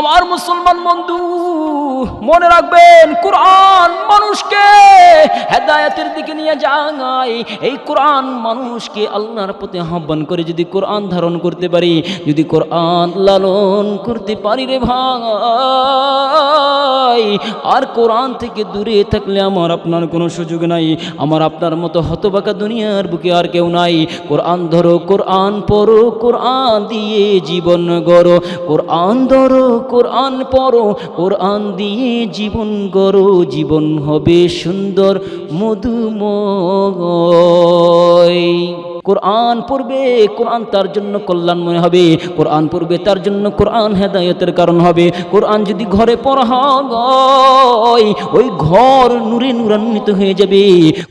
আমার মুসলমান বন্ধু, মনে রাখবেন, কোরআন মানুষকে হেদায়েতের দিকে নিয়ে যায় এই কোরআন মানুষকে আল্লাহর প্রতি আহ্বান করে যদি কোরআন ধারণ করতে পারি, যদি কোরআন লালন করতে পারি রে ভাই, আর কোরআন থেকে দূরে থাকলে আমার আপনার কোনো সুযোগ নাই। আমার আপনার মতো হতবাকা দুনিয়ার বুকে আর কেউ নাই। কোরআন ধরো, কোরআন পড়ো, কোরআন দিয়ে জীবন গড়ো। কোরআন ধরো কোরআন পড়ো কোরআন দিয়ে জীবন গড়ো জীবন হবে সুন্দর মধুময়। কোরআন পড়বে, কোরআন তার জন্য কল্যাণময় হবে, কোরআন পড়বে তার জন্য কোরআন হেদায়তের কারণ হবে। কোরআন যদি ঘরে পড়া ওই ঘর নূরে নূরান্বিত হয়ে যাবে।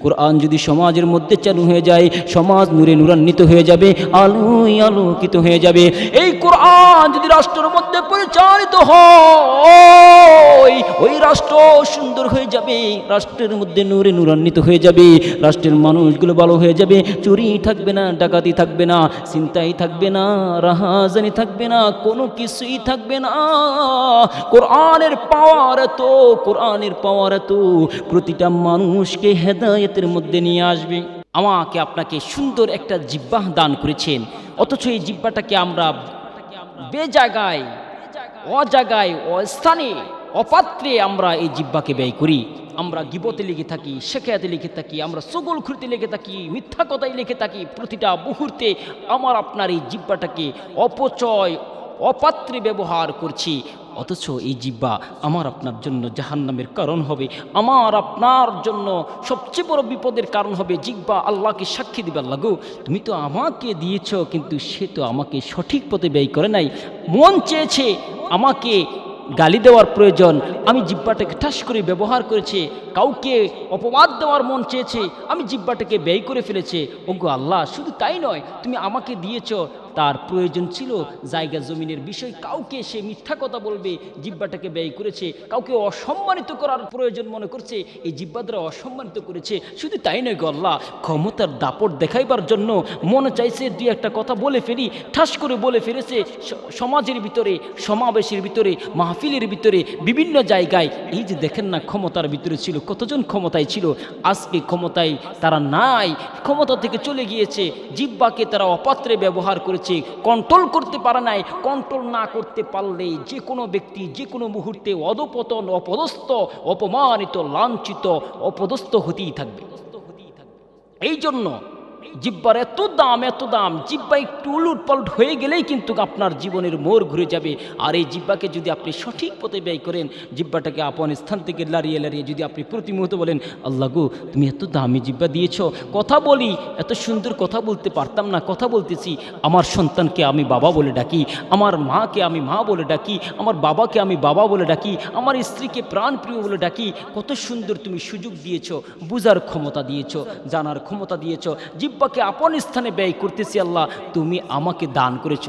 কোরআন যদি সমাজের মধ্যে চালু হয়ে যায়, সমাজ নূরে নূরান্বিত হয়ে যাবে, আলোয় আলোকিত হয়ে যাবে। এই কোরআন যদি রাষ্ট্রের মধ্যে পরিচালিত হয়, ওই রাষ্ট্র সুন্দর হয়ে যাবে, রাষ্ট্রের মধ্যে নূরে নূরান্বিত হয়ে যাবে, রাষ্ট্রের মানুষগুলো ভালো হয়ে যাবে, চুরি থাকবে না, ডাকাতি থাকবে না চিন্তাই থাকবে না, রাহাজানি থাকবে না, কোনো কিছুই থাকবে না। কোরআনের পাওয়ার এত, কোরআনের পাওয়ার এত, প্রতিটা মানুষকে হেদায়েতের মধ্যে নিয়ে আসবে। আমাকে আপনাকে সুন্দর একটা জিব্বাহ দান করেছেন, অথচ এই জিব্বাটাকে আমরা বে জায়গায় অজাগায় অস্থানে, অপাত্রে আমরা এই জিব্বাকে ব্যয় করি। আমরা গিবতে লিখে থাকি, শেখায়াতে লিখে থাকি, আমরা সগল খুঁড়তে লিখে থাকি, মিথ্যা কথাই লিখে থাকি, প্রতিটা মুহূর্তে আমার আপনার এই জিব্বাটাকে অপচয়, অপাত্রে ব্যবহার করছি। অথচ এই জিব্বা আমার আপনার জন্য জাহান্নামের কারণ হবে, আমার আপনার জন্য সবচেয়ে বড় বিপদের কারণ হবে জিব্বা আল্লাহকে সাক্ষী দিবে আল্লাহ গো। তুমি তো আমাকে দিয়েছ, কিন্তু সে তো আমাকে সঠিক পথে ব্যয় করে নাই। মন চেয়েছে আমাকে গালি দেওয়ার প্রয়োজন। আমি জিব্বাটাকে ঠাস করে ব্যবহার করেছে। কাউকে অপবাদ দেওয়ার মন চেয়েছে। আমি জিব্বাটাকে ব্যয় করে ফেলেছে। ওগো আল্লাহ, শুধু তাই নয়, তুমি আমাকে দিয়েছ। তার প্রয়োজন ছিল জায়গা জমিনের বিষয়। কাউকে সে মিথ্যা কথা বলবে জিব্বাটাকে ব্যয় করেছে। কাউকে অসম্মানিত করার প্রয়োজন মনে করছে। এই জিব্বা দ্বারা অসম্মানিত করেছে। শুধু তাই নয় গো আল্লাহ, ক্ষমতার দাপট দেখাইবার জন্য মনে চাইছে দুই একটা কথা বলে ফেলি, ঠাস করে বলে ফেলেছে সমাজের ভিতরে, সমাবেশের ভিতরে, মাহফিলের ভিতরে, বিভিন্ন জায়গায়। এই যে দেখেন না, ক্ষমতার ভিতরে ছিল, কতজন ক্ষমতায় ছিল। আজকে ক্ষমতায় তারা নাই। ক্ষমতা থেকে চলে গিয়েছে। জিব্বাকে তারা অপাত্রে ব্যবহার করেছে। কন্ট্রোল করতে পারে নাই কন্ট্রোল না করতে পারলে যে কোনো ব্যক্তি যে কোনো মুহূর্তে অধপতন, অপদস্থ, অপমানিত, লাঞ্ছিত, অপদস্থ হতেই থাকবে। এই জন্য জিব্বার এত দাম এত দাম, জিব্বা একটু উলুট পালট হয়ে গেলেই কিন্তু আপনার জীবনের মোড় ঘুরে যাবে। আর এই জিব্বাকে যদি আপনি সঠিক পথে ব্যয় করেন, জিব্বাটাকে আপন স্থান থেকে লাড়িয়ে লাড়িয়ে যদি আপনি প্রতি মুহূর্তে বলেন, আল্লাহ গো, তুমি এত দামি জিব্বা দিয়েছ। কথা বলি, এত সুন্দর কথা বলতে পারতাম না, কথা বলতেছি। আমার সন্তানকে আমি বাবা বলে ডাকি, আমার মাকে আমি মা বলে ডাকি, আমার বাবাকে আমি বাবা বলে ডাকি, আমার স্ত্রীকে প্রাণপ্রিয় বলে ডাকি। কত সুন্দর তুমি সুযোগ দিয়েছ, বুঝার ক্ষমতা দিয়েছ, জানার ক্ষমতা দিয়েছ। জিব্বাকে আপন স্থানে ব্যয় করতেছি আল্লাহ তুমি আমাকে দান করেছ।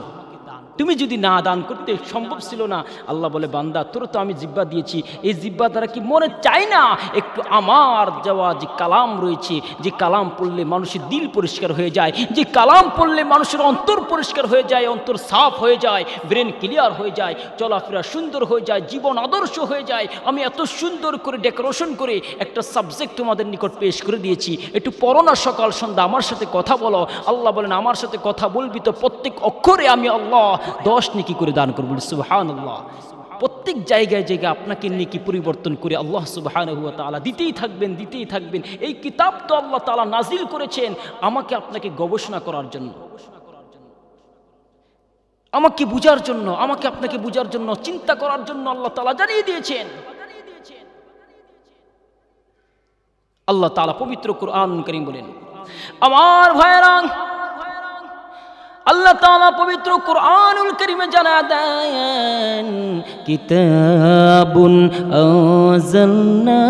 তুমি যদি না দান করতে সম্ভব ছিল না, আল্লাহ বলে, বান্দা তোর তো আমি জিব্বা দিয়েছি। এই জিব্বা দ্বারা কি মনে চাই না? একটু আমার যাওয়া যে কালাম রয়েছে, যে কালাম পড়লে মানুষের দিল পরিষ্কার হয়ে যায়, যে কালাম পড়লে মানুষের অন্তর পরিষ্কার হয়ে যায়, অন্তর সাফ হয়ে যায় ব্রেন ক্লিয়ার হয়ে যায়, চলাফেরা সুন্দর হয়ে যায়, জীবন আদর্শ হয়ে যায়। আমি এত সুন্দর করে ডেকোরেশন করে একটা সাবজেক্ট তোমাদের নিকট পেশ করে দিয়েছি। একটু পড়ো না সকাল সন্ধ্যা, আমার সাথে কথা বলো। আল্লাহ বলেন, আমার সাথে কথা বলবি তো প্রত্যেক অক্ষরে আমি আল্লাহ দশ নিকি করে দান করব সুবহান আল্লাহ প্রত্যেক জায়গায় জায়গায় আপনাকে নিকি পরিবর্তন করে আল্লাহ সুবহান হুয়া তালা দিতেই থাকবেন দিতেই থাকবেন। এই কিতাব তো আল্লাহ তালা নাজিল করেছেন আমাকে আপনাকে গবেষণা করার জন্য। আমাকে বুঝার জন্য, আমাকে আপনাকে বুঝার জন্য, চিন্তা করার জন্য আল্লাহ তালা জানিয়ে দিয়েছেন। আল্লাহ তালা পবিত্র কোরআন করিম বলেন, আমার ভাইয়েরা আল্লাহ তাআলা পবিত্র কোরআনুল কারীমে জানা দেন, কিতাবুন আনজালনাহু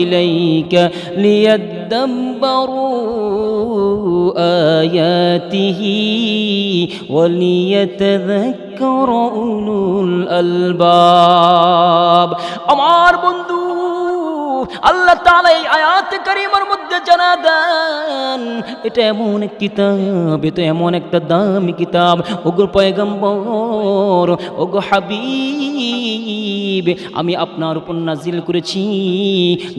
ইলাইকা লিয়াদাব্বারু আয়াতিহি ওয়া লিয়াতাযাক্কারা উলুল আলবাব। আমার বন্ধু, আল্লাহ তাআলা এই আয়াত কারিমার মধ্যে জানা দেন, এটা এমন এক কিতাব, এটা এমন একটা দামি কিতাব। ওগো পয়গম্বর, ওগো হাবিব, আমি আপনার উপর নাজিল করেছি।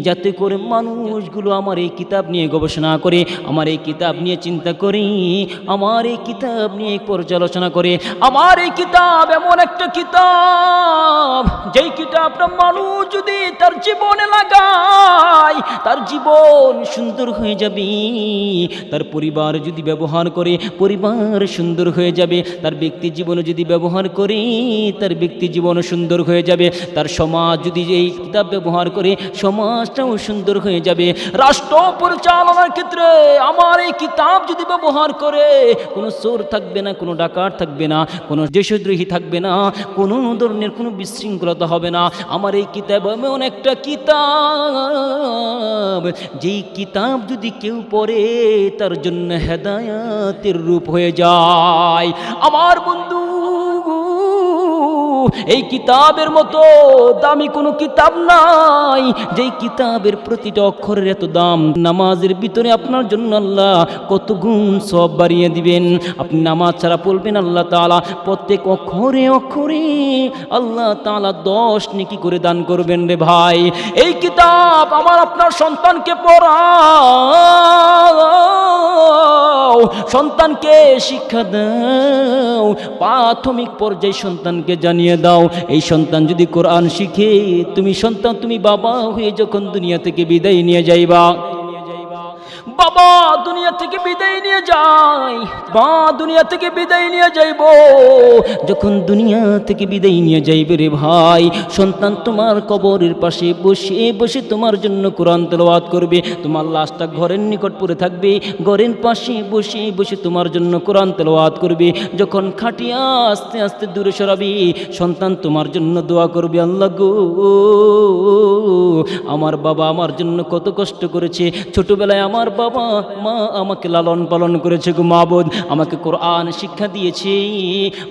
যাতে করে মানুষগুলো আমার এই কিতাব নিয়ে গবেষণা করে, আমার এই কিতাব নিয়ে চিন্তা করে, আমার এই কিতাব নিয়ে পর্যালোচনা করে। আমার এই কিতাব এমন একটা কিতাব, যেই কিতাবটা মানুষ যদি তার জীবনে লাগায়, তার জীবন সুন্দর হয়ে যাবে। তার পরিবার যদি ব্যবহার করে, পরিবার সুন্দর হয়ে যাবে। তার ব্যক্তি জীবনে যদি ব্যবহার করে, তার ব্যক্তি জীবন সুন্দর হয়ে যাবে। তার সমাজ যদি এই কিতাব ব্যবহার করে, সমাজটাও সুন্দর হয়ে যাবে। রাষ্ট্র পরিচালনার ক্ষেত্রে আমার এই কিতাব যদি ব্যবহার করে, কোনো চোর থাকবে না, কোনো ডাকাত থাকবে না, কোনো দেশদ্রোহী থাকবে না, কোনো ধরনের কোনো বিশৃঙ্খলতা হবে না। আমার এই কিতাব এমন একটা কিতাব, যেই কিতাব যদি কেউ পড়ে তার জন্য হেদায়াতের রূপ হয়ে যায়। আমার বন্ধু এই কিতাবের মতো দামি কোনো কিতাব নাই। যেই কিতাবের প্রতিটা অক্ষরের এত দাম। নামাজের ভিতরে আপনার জন্য আল্লাহ কত গুণ সব বাড়িয়ে দিবেন। আপনি নামাজ ছাড়া পড়বেন আল্লাহ তালা প্রত্যেক অক্ষরে অক্ষরে আল্লাহ তালা দশ নেকি করে দান করবেন রে ভাই। এই কিতাব আমার আপনার সন্তানকে পড়াও। সন্তানকে শিক্ষা দাও। প্রাথমিক পর্যায়ে সন্তানকে জানিয়ে দাও, এই সন্তান যদি কোরআন শিখে, তুমি সন্তান, তুমি বাবা হয়ে যখন দুনিয়া থেকে বিদায় নিয়ে যাইবা বাবা, দুনিয়া থেকে বিদায় নিয়ে যাই। মা, দুনিয়া থেকে বিদায় নিয়ে যাইব। যখন দুনিয়া থেকে বিদায় নিয়ে যাইবে রে ভাই, সন্তান তোমার কবরের পাশে বসে বসে তোমার জন্য কোরআন তেলাওয়াত করবে। তোমার লাশটা ঘরের নিকট পড়ে থাকবে, ঘরের পাশে বসে বসে তোমার জন্য কোরআন তেলাওয়াত করবে। যখন খাটিয়া আস্তে আস্তে দূরে সরাবি, সন্তান তোমার জন্য দোয়া করবে, আল্লাহ গো, আমার বাবা আমার জন্য কত কষ্ট করেছে। ছোটবেলায় আমার বাবা, মা আমাকে লালন পালন করেছে গো মাবুদ। আমাকে কোরআন শিক্ষা দিয়েছে।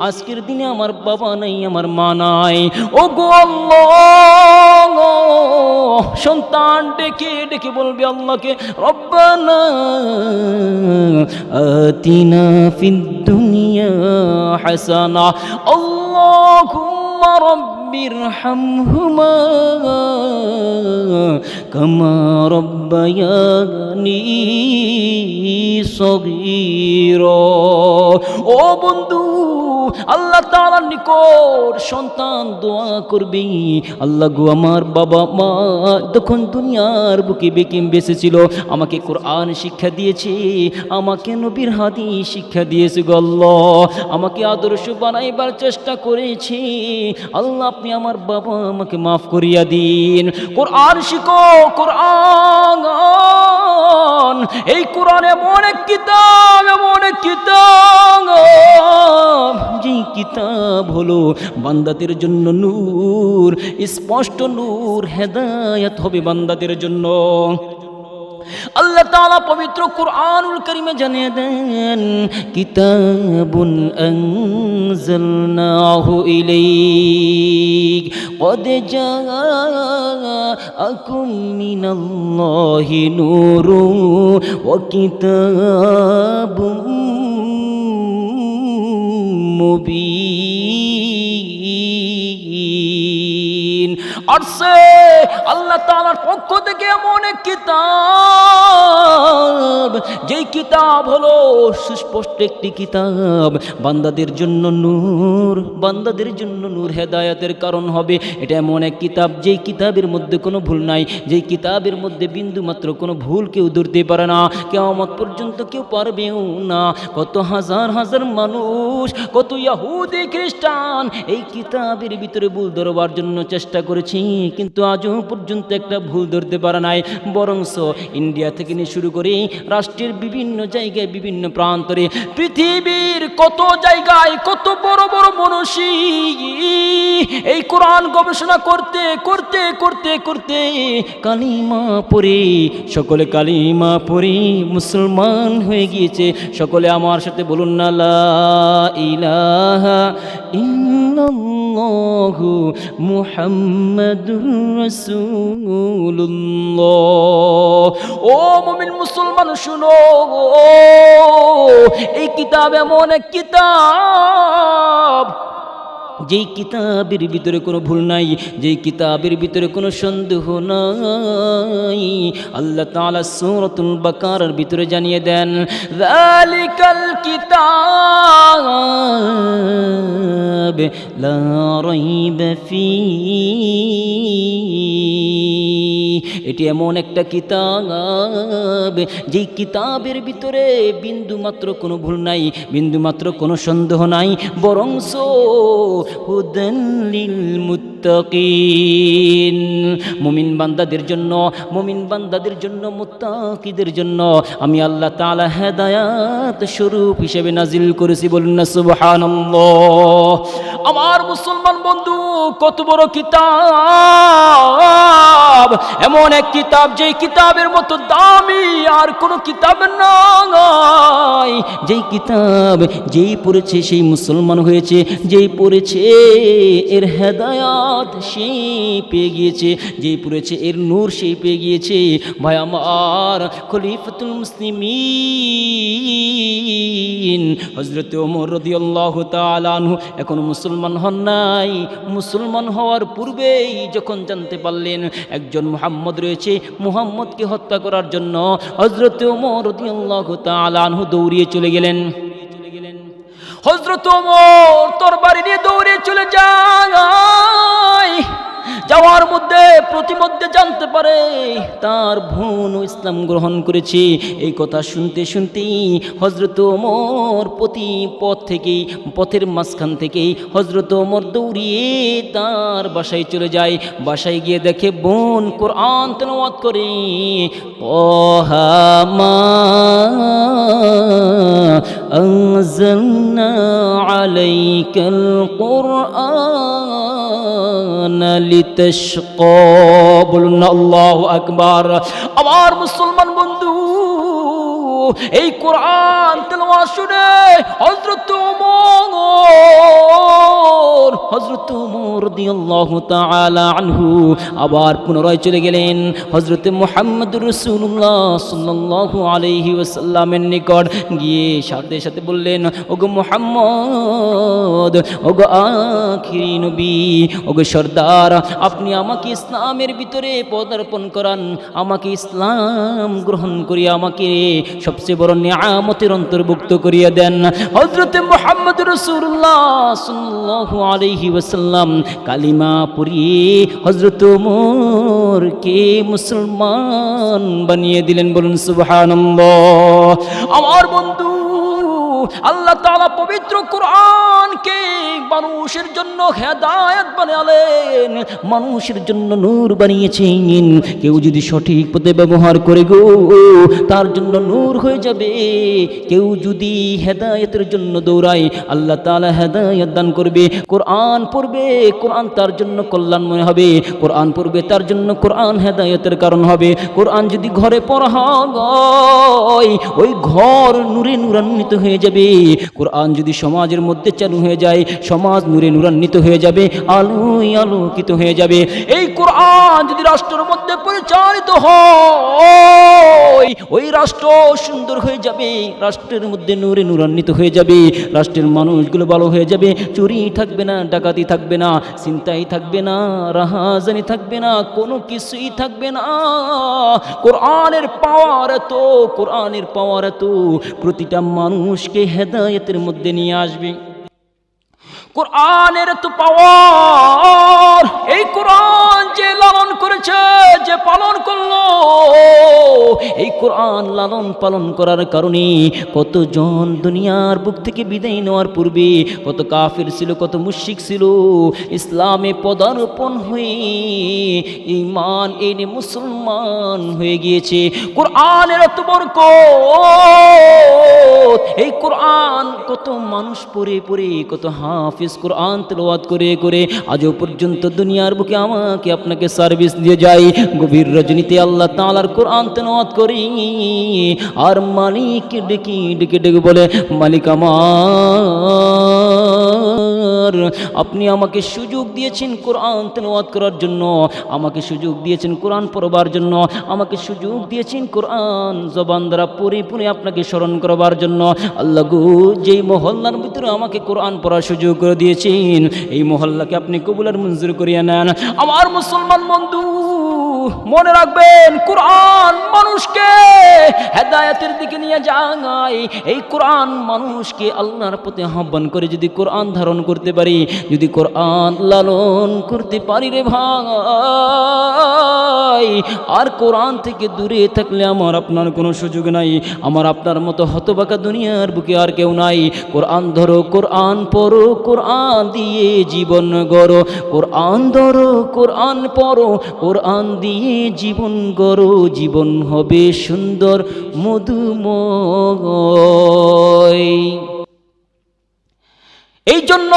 আজকের দিনে আমার বাবা নাই, আমার মা নাই। ও গো সন্তান ডেকে ডেকে বলবে আল্লাহকে, রব্বানা হাসানা। আল্লাহুম্মা রব্ব রব্বিরহামহুমা কামা রব্বায়ানি সগীর ও বন্ধু, আল্লাহ তাআলার নিকট সন্তান দোয়া করবি। আল্লাহ গো, আমার বাবা মা তখন দুনিয়ার বুকে বেকিম বেসেছিল আমাকে কোরআন শিক্ষা দিয়েছে, আমাকে নবীর হাদি শিক্ষা দিয়েছে গল্ল আমাকে আদর্শ বানাইবার চেষ্টা করেছে। আল্লাহ আপনি আমার বাবা আমাকে মাফ করিয়া দিন। কোরআন শিখো, কোরআন। এই কোরআন এমন এক কিতাব, এমন এক কিতাব। যে কিতাব হলো বান্দাদের জন্য নূর, স্পষ্ট নূর, হেদায়াত হবে বান্দাদের জন্য। আল্লাহ তাআলা পবিত্র কুরআনুল কারীমে জানিয়ে দেন কিতাবুন আনজালনাহু ইলাইক قد جاءكم من الله نور وكتاب মুবিন আসছে আল্লাহ তালার পক্ষ থেকে এমন এক কিতাব, যেই কিতাব হলো সুস্পষ্ট একটি কিতাব। বান্দাদের জন্য নূর, বান্দাদের জন্য নূর হেদায়াতের কারণ হবে। এটা এমন এক কিতাব, যেই কিতাবের মধ্যে কোনো ভুল নাই, যেই কিতাবের মধ্যে বিন্দু মাত্র কোনো ভুল কেউ ধরতে পারে না। কেমত পর্যন্ত কেউ পারবেও না। কত হাজার হাজার মানুষ, কত ইয়াহুদি খ্রিস্টান এই কিতাবের ভিতরে ভুল ধরবার জন্য চেষ্টা করেছি। কিন্তু আজও পর্যন্ত একটা ভুল ধরতে পারে নাই। বরংস ইন্ডিয়া থেকে নিয়ে শুরু করে রাষ্ট্রের বিভিন্ন জায়গায়, বিভিন্ন প্রান্তরে পৃথিবীর কত জায়গায় কত বড় বড় মনীষী এই কোরআন গবেষণা করতে করতে করতে করতে কালিমা পড়ে, সকলে কালিমা পড়ে মুসলমান হয়ে গিয়েছে। সকলে আমার সাথে বলুন না, লা ইলাহা ইল্লাল্লাহু মুহাম্মাদুর রাসূলুল্লাহ। ও মুমিন মুসলমান শুনো এই কিতাব এমন এক কিতাব যেই কিতাবের ভিতরে কোনো ভুল নাই, যেই কিতাবের ভিতরে কোনো সন্দেহ নাই, আল্লাহ তালা সৌরতুল বাকার ভিতরে জানিয়ে দেন রালিকাল কিতাব লা রাইবা ফি এটি এমন একটা কিতাব, যেই কিতাবের ভিতরে বিন্দু মাত্র কোনো ভুল নাই, বিন্দু মাত্র কোনো সন্দেহ নাই, বরংস হুদাল্লিল মুত্তাকিন মুমিন বান্দাদের জন্য, মুমিন বান্দাদের জন্য, মুত্তাকিদের জন্য আমি আল্লাহ তাআলা হেদায়াত স্বরূপ হিসেবে নাজিল করেছি, বলুন না সুবহানাল্লাহ। আমার মুসলমান বন্ধু, কত বড় কিতাব! এমন এক কিতাব, যেই কিতাবের মতো দামি আর কোনো কিতাব নাই। যেই কিতাব যেই পড়েছে সেই মুসলমান হয়েছে, যেই পড়েছে এর হেদায়াত সেই পেয়ে গিয়েছে, যেই পড়েছে এর নূর সেই পেয়ে গিয়েছে। ভাই আমার খলিফাতুল মুসলিমিন হজরত ওমর রদিয়াল্লাহু তাআলা আনহু এখনও মুসলমান হন নাই। মুসলমান হওয়ার পূর্বেই যখন জানতে পারলেন, একজন মুহাম্মদ রয়েছে, মুহাম্মদকে হত্যা করার জন্য হজরত ওমর আনহু দৌড়িয়ে চলে গেলেন। হজরত ওমর তোর বাড়ি নিয়ে দৌড়িয়ে চলে যায়। যাওয়ার মধ্যে প্রতিমধ্যে জানতে পারে তার বোন ইসলাম গ্রহণ করেছে এই কথা শুনতে শুনতেই হজরত ওমর প্রতি পথ থেকেই পথের মাঝখান থেকেই হজরত ওমর দৌড়িয়ে তার বাসায় চলে যায় বাসায় গিয়ে দেখে বোন কোরআন তেলাওয়াত করে ওহামা أنزلنا عليك القرآن বলুন না আল্লাহ আকবার। আমার মুসলমান বন্ধু এই কোরআন তেলোয়া শুনে হজরত তাআলা আনহু আবার পুনরায় চলে গেলেন। হযরত মুহাম্মদুর রাসূলুল্লাহ সাল্লাল্লাহু আলাইহি ওয়াসাল্লামের নিকট গিয়ে সাথে সাথে বললেন, ওগো মুহাম্মদ, ওগো আখিরি নবী, ওগো সর্দার, আপনি আমাকে ইসলামের ভিতরে পদার্পণ করান, আমাকে ইসলাম গ্রহণ করিয়া আমাকে সবচেয়ে বড় নিয়ামতের অন্তর্ভুক্ত করিয়া দেন। হজরতে মোহাম্মদ রসুল্লাহ সাল্লাল্লাহু আলাইহি ওসাল্লাম কালিমা পড়িয়ে হজরত কে মুসলমান বানিয়ে দিলেন। বলুন, সুবহানাল্লাহ। আমার বন্ধু, আল্লাহ তালা পবিত্র কোরআনকে মানুষের জন্য হেদায়েত বানালেন, মানুষের জন্য নূর বানিয়েছেন। কেউ যদি সঠিক পথে ব্যবহার করে গো, তার জন্য নূর হয়ে যাবে। কেউ যদি হেদায়েতের জন্য দৌড়ায়, আল্লাহ তাআলা হেদায়েত দান করবে। কোরআন পড়বে, কোরআন তার জন্য কল্যাণময় হবে। কোরআন পড়বে, তার জন্য কোরআন হেদায়েতের কারণ হবে। কোরআন যদি ঘরে পড়া ওই ঘর নূরে নূরান্বিত হয়ে যাবে। কোরআন যদি সমাজের মধ্যে চালু হয়ে যায়, সমাজ নূরে নূরান্বিত হয়ে যাবে, আলোয় আলোকিত হয়ে যাবে। এই কোরআন যদি রাষ্ট্রের মধ্যে পরিচালিত হয়, ওই রাষ্ট্র সুন্দর হয়ে যাবে, রাষ্ট্রের মধ্যে নূরে নূরান্বিত হয়ে যাবে, রাষ্ট্রের মানুষগুলো ভালো হয়ে যাবে, চুরি থাকবে না, ডাকাতি থাকবে না চিন্তাই থাকবে না, রাহাজানি থাকবে না, কোনো কিছুই থাকবে না। কোরআনের পাওয়ার এত, কোরআনের পাওয়ার এত, প্রতিটা মানুষকে হেদায়তের মধ্যে নিয়ে আসবে। কোরআনের তো পাওয়ার। এই কোরআন লালন পালন করার কারণে কতজন দুনিয়ার বুক থেকে বিদায় নেওয়ার পূর্বে কত কাফির ছিল, কত মুশিক ছিল, ইসলামে পদার্পণ হয়ে ইমান এনে মুসলমান হয়ে গিয়েছে। কোরআনের এত বরকত! এই কোরআন কত মানুষ পড়ে পড়ে, কত হাফিজ কোরআন তেলাওয়াত করে করে আজও পর্যন্ত দুনিয়ার বুকে আমাকে আপনাকে সার্ভিস দিয়ে যাই গভীর রজনীতে আল্লাহ তাআলার কোরআন তেলাওয়াত করি আর মালিক ডেকে ডেকে ডেকে বলে মালিক আমার। সুন্দর আপনি আমাকে সুযোগ দিয়েছেন কোরআন তেলাওয়াত করার জন্য, আমাকে সুযোগ দিয়েছেন কোরআন পড়বার জন্য, আমাকে সুযোগ দিয়েছেন কোরআন জবান দ্বারা পড়ে আপনাকে স্মরণ করবার জন্য। আল্লাহ গো, যেই মহল্লার ভিতরে আমাকে কোরআন পড়ার সুযোগ করে দিয়েছেন, এই মহল্লাকে আপনি কবুলার মঞ্জুর করিয়া নেন। আমার মুসলমান বন্ধু, মনে রাখবেন কোরআন মানুষকে হেদায়তের দিকে নিয়ে যায় এই কোরআন মানুষকে আল্লাহর প্রতি আহ্বান করে যদি কোরআন ধারণ করতে পারি যদি কোরআন লালন করতে পারি রে ভাই, আর কোরআন থেকে দূরে থাকলে আমার আপনার কোনো সুযোগ নাই। আমার আপনার মতো হতবাকা দুনিয়ার বুকে আর কেউ নাই। কোরআন ধরো, কোরআন পড়ো, কোরআন দিয়ে জীবন গড়ো। কোরআন ধরো, কোরআন পড়ো, কোরআন দিয়ে জীবন গড়ো। জীবন হবে সুন্দর, মধুময়। এই জন্য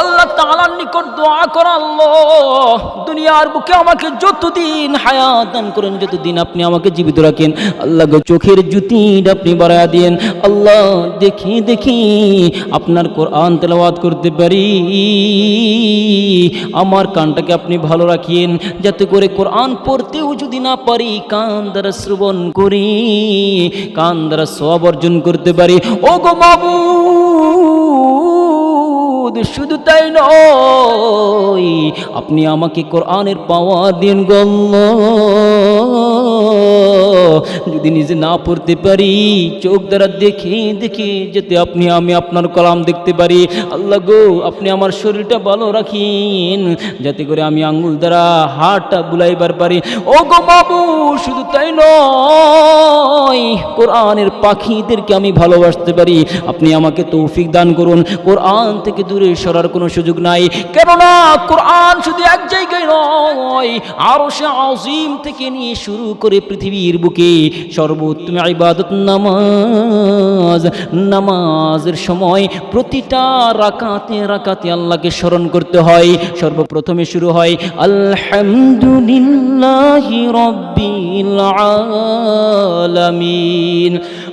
আল্লাহ তালার নিকট দোয়া করা আল্লাহ, দুনিয়ার বুকে আমাকে যতদিন হায়াত দান করেন, যতদিন আপনি আমাকে জীবিত রাখেন আল্লাহ চোখের জুতি আপনি বাড়ায়া দিয়েন। আল্লাহ, দেখি দেখি, আপনার কোরআন তেলাওয়াত করতে পারি। আমার কানটাকে আপনি ভালো রাখিয়েন, যাতে করে কোরআন পড়তেও যদি না পারি, কান দ্বারা শ্রবণ করি, কান দ্বারা সব অর্জন করতে পারি। ও গো বাবু শুধু তাই নয়, আপনি আমাকে কোরআনের পাওয়ার দিন গল্ল যদি নিজে না পড়তে পারি, চোখ দ্বারা দেখে দেখে যেতে আপনি, আমি আপনার কলাম দেখতে পারি। আল্লাহ গো, আপনি আমার শরীরটা ভালো রাখিন, যাতে করে আমি আঙ্গুল দ্বারা হাটটা বুলাইবার পারি। ও গো বাবু, শুধু তাই নয়, কোরআনের পাখিদেরকে আমি ভালোবাসতে পারি। আপনি আমাকে তৌফিক দান করুন। কোরআন থেকে দূরে সরার কোনো সুযোগ নাই। কেননা কোরআন শুধু এক জায়গায় নয় আরও সে আজিম থেকে নিয়ে শুরু করে পৃথিবীর বুকে সর্বোত্তম ইবাদত নামাজ। নামাজের সময় প্রতিটা রাকাতে রাকাতে আল্লাহকে স্মরণ করতে হয়। সর্বপ্রথমে শুরু হয়, আলহামদুলিল্লাহি রব্বিল আলামিন।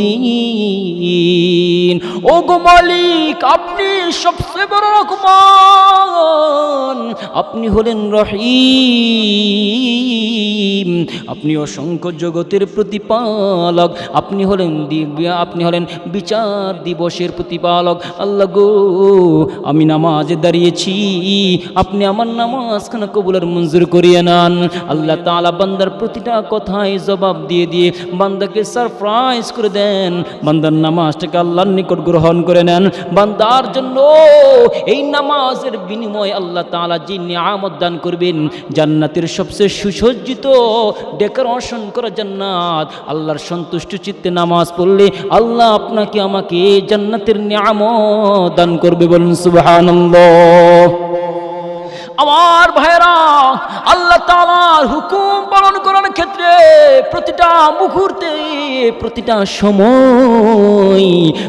ইয়াউমিদ্দিন ও গো মালিক, আপনি সবচেয়ে বড় রহমান। আপনি হলেন রহিম। আপনি অসংখ্য জগতের প্রতিপালক। আপনি হলেন আপনি হলেন বিচার দিবসের প্রতিপালক। আল্লাহ গো, আমি নামাজে দাঁড়িয়েছি। আপনি আমার নামাজখানা কবুলের মঞ্জুর করিয়ে নেন। আল্লাহ তালা বান্দার প্রতিটা কথায় জবাব দিয়ে দিয়ে বান্দাকে সারপ্রাইজ করে দেন। বান্দার নামাজটাকে আল্লাহর নিকট গ্রহণ করে নেন। বান্দার জন্য এই নামাজের বিনিময়ে আল্লাহ তাআলা যে নিয়ামত দান করবেন, জান্নাতের সবচেয়ে সুসজ্জিত ডেকোরেশন করা জান্নাত। আল্লাহর সন্তুষ্ট চিত্তে নামাজ পড়লে আল্লাহ আপনাকে আমাকে জান্নাতের নিয়ামত দান করবে বলুন, সুবহানাল্লাহ। আমার ভাইরা আল্লাহ তালার হুকুম পালন করার ক্ষেত্রে প্রতিটা মুহূর্তে, প্রতিটা সময়,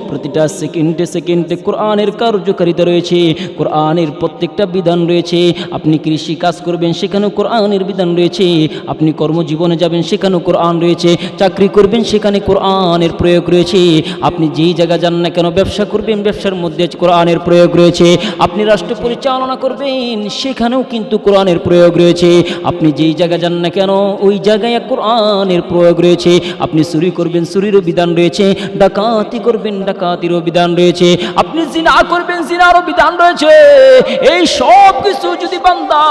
প্রতিটা সেকেন্ডে সেকেন্ডে কোরআনের কার্যকারিতা রয়েছে, কোরআনের প্রত্যেকটা বিধান রয়েছে। আপনি কৃষি কাজ করবেন, সেখানেও কোরআনের বিধান রয়েছে। আপনি কর্মজীবনে যাবেন, সেখানেও কোরআন রয়েছে। চাকরি করবেন, সেখানে কোরআনের প্রয়োগ রয়েছে। আপনি যেই জায়গা যান না কেন, ব্যবসা করবেন, ব্যবসার মধ্যে কোরআনের প্রয়োগ রয়েছে। আপনি রাষ্ট্র পরিচালনা করবেন, সেখানেও কিন্তু কোরআনের প্রয়োগ রয়েছে। আপনি যেই জায়গা যান না কেন, ওই জায়গায় এক কোরআনের প্রয়োগ রয়েছে। আপনি চুরি করবেন, চুরিরও বিধান রয়েছে। ডাকাতি করবেন, ডাকাতিরও বিধান রয়েছে। আপনি জিনা করবেন, জিনারও বিধান রয়েছে। এই সব কিছু যদি বান্দা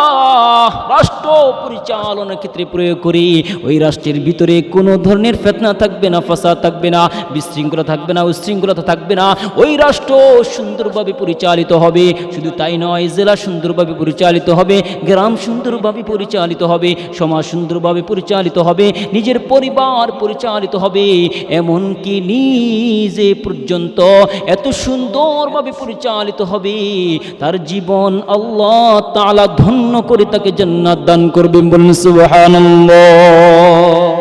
রাষ্ট্র পরিচালনার ক্ষেত্রে প্রয়োগ করি, ওই রাষ্ট্রের ভিতরে কোনো ধরনের ফেতনা থাকবে না, ফাসাদ থাকবে না, বিশৃঙ্খলা থাকবে না উশৃঙ্খলতা থাকবে না। ওই রাষ্ট্র সুন্দরভাবে পরিচালিত হবে। শুধু তাই নয়, জেলা সুন্দরভাবে পরিচালিত হবে, গ্রাম সুন্দরভাবে পরিচালিত হবে, সমাজ সুন্দরভাবে পরিচালিত হবে, নিজের পরিবার পরিচালিত হবে। এমনকি নিজে পর্যন্ত এত সুন্দরভাবে পরিচালিত হবে। তার জীবন আল্লাহ তালা ধন্য করে তাকে জান্নাত দান করবেন বলুন, সুবহানাল্লাহ।